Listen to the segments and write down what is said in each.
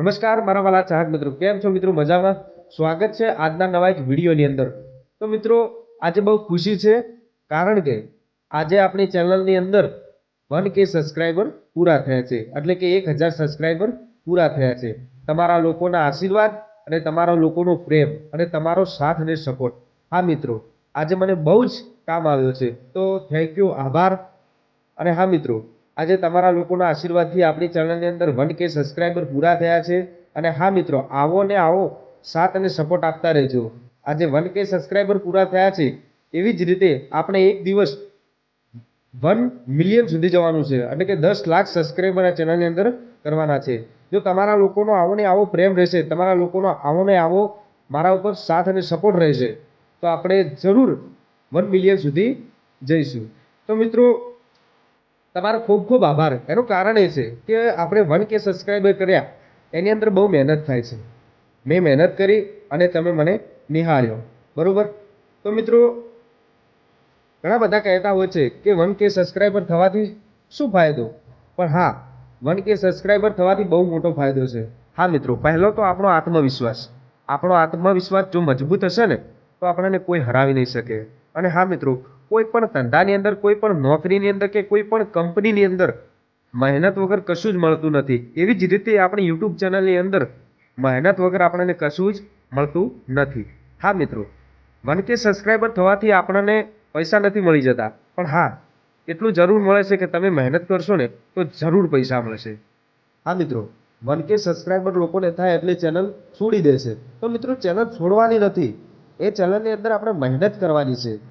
નમસ્કાર, મારા વાલા ચાહક મિત્રો. કેમ છો મિત્રો? મજામાં? સ્વાગત છે આજના નવા એક વિડીયોની અંદર. તો મિત્રો, આજે બહુ ખુશી છે કારણ કે આજે આપણી ચેનલની અંદર વન કે સબસ્ક્રાઈબર પૂરા થયા છે. એટલે કે એક હજાર સબસ્ક્રાઈબર પૂરા થયા છે. તમારા લોકોના આશીર્વાદ અને તમારા લોકોનો પ્રેમ અને તમારો સાથ અને સપોર્ટ. હા મિત્રો, આજે મને બહુ જ કામ આવ્યો છે. તો થેન્ક યુ આભાર. અને હા મિત્રો આજે તમારા લોકોના આશીર્વાદથી આપણી ચેનલની અંદર વન કે સબસ્ક્રાઈબર પૂરા થયા છે. અને હા મિત્રો, આવો ને આવો, સાથ અને સપોર્ટ આપતા રહેજો. આજે વન કે સબસ્ક્રાઈબર પૂરા થયા છે. એવી જ રીતે આપણે એક દિવસ વન મિલિયન સુધી જવાનું છે. એટલે કે દસ લાખ સબસ્ક્રાઈબર આ ચેનલની અંદર કરવાના છે. જો તમારા લોકોનો આવો ને આવો પ્રેમ રહેશે, તમારા લોકોનો આવો ને આવો મારા ઉપર સાથ અને સપોર્ટ રહેશે, તો આપણે જરૂર વન મિલિયન સુધી જઈશું. તો મિત્રો તમારો ખૂબ ખૂબ આભાર. એનું કારણ એ છે કે આપણે વન કે સબસ્ક્રાઈબર કર્યા, એની અંદર બહુ મહેનત થાય છે. મેં મહેનત કરી અને તમે મને નિહાળ્યો. બરાબર? તો મિત્રો, ઘણા બધા કહેતા હોય છે કે વન કે સબસ્ક્રાઈબર થવાથી શું ફાયદો? પણ હા, વન કે સબસ્ક્રાઈબર થવાથી બહુ મોટો ફાયદો છે. હા મિત્રો, પહેલો તો આપણો આત્મવિશ્વાસ. આપણો આત્મવિશ્વાસ જો મજબૂત હશે ને, તો આપણને કોઈ હરાવી નહીં શકે. અને હા મિત્રો કોઈ પણ ધંધાની અંદર, કોઈ પણ નોકરીની અંદર કે કોઈ પણ કંપનીની અંદર મહેનત વગર કશું જ મળતું નથી. એવી જ રીતે આપણી યુટ્યુબ ચેનલની અંદર મહેનત વગર આપણને કશું જ મળતું નથી. હા, મિત્રો, વન કે સબસ્ક્રાઈબર થવાથી આપણને પૈસા નથી મળી જતા. પણ હા, એટલું જરૂર મળે છે કે તમે મહેનત કરશો ને, તો જરૂર પૈસા મળશે. હા, મિત્રો, વન કે સબસ્ક્રાઈબર લોકોને થાય એટલે ચેનલ છોડી દેશે તો મિત્રો, ચેનલ છોડવાની નથી. એ ચેનલની અંદર આપણે મહેનત કરવાની છે.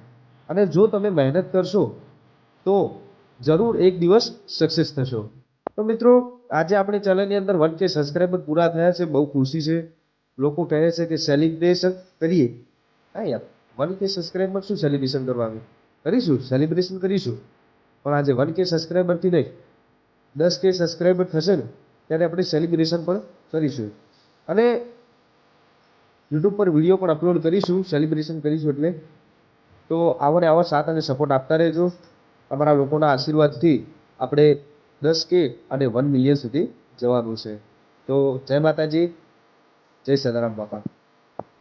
અને જો તમે મહેનત કરશો, તો જરૂર એક દિવસ સક્સેસ થશો. તો મિત્રો, આજે આપણી ચેનલની અંદર વન કે સબસ્ક્રાઈબર પૂરા થયા છે, બહુ ખુશી છે. લોકો કહે છે કે સેલિબ્રેશન કરીએ. હા યાર, વન કે સબસ્ક્રાઈબર શું સેલિબ્રેશન કરવાનું કરીશું સેલિબ્રેશન કરીશું. પણ આજે વન કે સબસ્ક્રાઈબરથી નહીં, દસ કે સબસ્ક્રાઈબર થશે ને, ત્યારે આપણે સેલિબ્રેશન પણ કરીશું. અને યુટ્યુબ પર વીડિયો પણ અપલોડ કરીશું સેલિબ્રેશન કરીશું એટલે તો આવો ને આવો સાથ અને સપોર્ટ આપતા રહેજો. અમારા લોકોના આશીર્વાદથી આપણે દસ કે અને વન મિલિયન સુધી જવાનું છે. તો જય માતાજી, જય સદારામ બાપા.